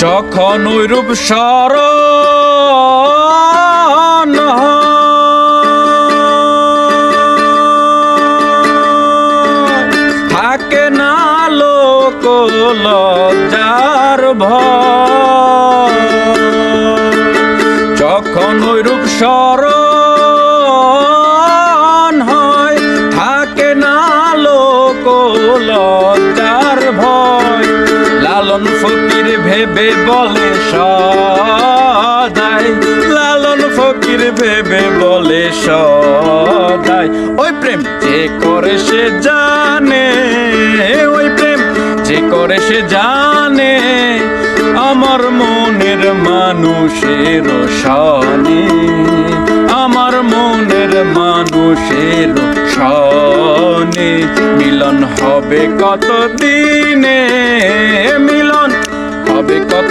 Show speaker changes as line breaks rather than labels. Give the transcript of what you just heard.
যখন ওই রূপ হয়, থাকে না লোক লজ্জার ভয়। যখন ওই রূপ লজ্জার ভয়। লালন ফকির ভেবে বলে সদাই, লালন ফকির ভেবে বলে সদাই। ওই প্রেম যে করে সে জানে, ওই প্রেম যে করে সে জানে, আমার মনের মানুষের সনে। আমার মনের মানুষের সনে, মিলন হবে কত দিনে